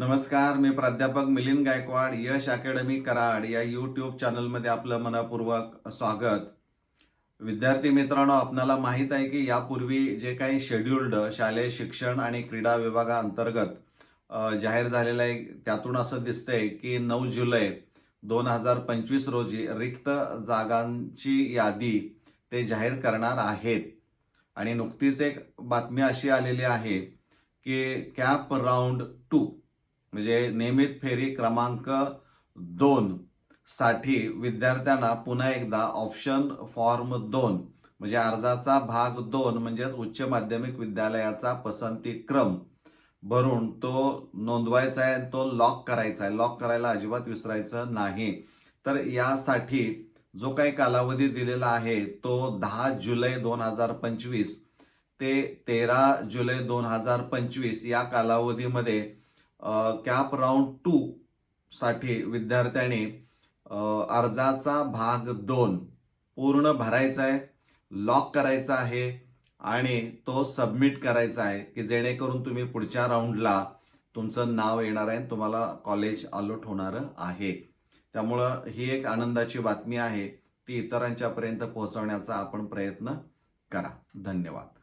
नमस्कार मी प्राध्यापक मिलिंद गायकवाड यश अकॅडमी कराड या यूट्यूब चॅनलमध्ये आपलं मनपूर्वक स्वागत. विद्यार्थी मित्रांनो आपणाला माहीत आहे की यापूर्वी जे काही शेड्युल्ड शालेय शिक्षण आणि क्रीडा विभागाअंतर्गत जाहीर झालेलं आहे त्यातून असं दिसतंय की नऊ जुलै दोन हजार पंचवीस रोजी रिक्त जागांची यादी ते जाहीर करणार आहेत. आणि नुकतीच एक बातमी अशी आलेली आहे की कॅप राऊंड टू म्हणजे नियमित फेरी क्रमांक दोन साठी विद्यार्थ्यांना पुन्हा एकदा ऑप्शन फॉर्म दोन म्हणजे अर्जाचा भाग दोन म्हणजेच उच्च माध्यमिक विद्यालयाचा पसंती क्रम भरून तो नोंदवायचा आहे तो लॉक करायचा आहे. लॉक करायला अजिबात विसरायचं नाही. तर यासाठी जो काही कालावधी दिलेला आहे तो दहा जुलै दोन हजार पंचवीस ते तेरा जुलै दोन हजार पंचवीस या कालावधीमध्ये कॅप राऊंड टू साठी विद्यार्थ्याने अर्जाचा भाग दोन पूर्ण भरायचा आहे लॉक करायचा आहे आणि तो सबमिट करायचा आहे की जेणेकरून तुम्ही पुढच्या राऊंडला तुमचं नाव येणार आहे आणि तुम्हाला कॉलेज अलॉट होणार आहे. त्यामुळं ही एक आनंदाची बातमी आहे. ती इतरांच्यापर्यंत पोहोचवण्याचा आपण प्रयत्न करा. धन्यवाद.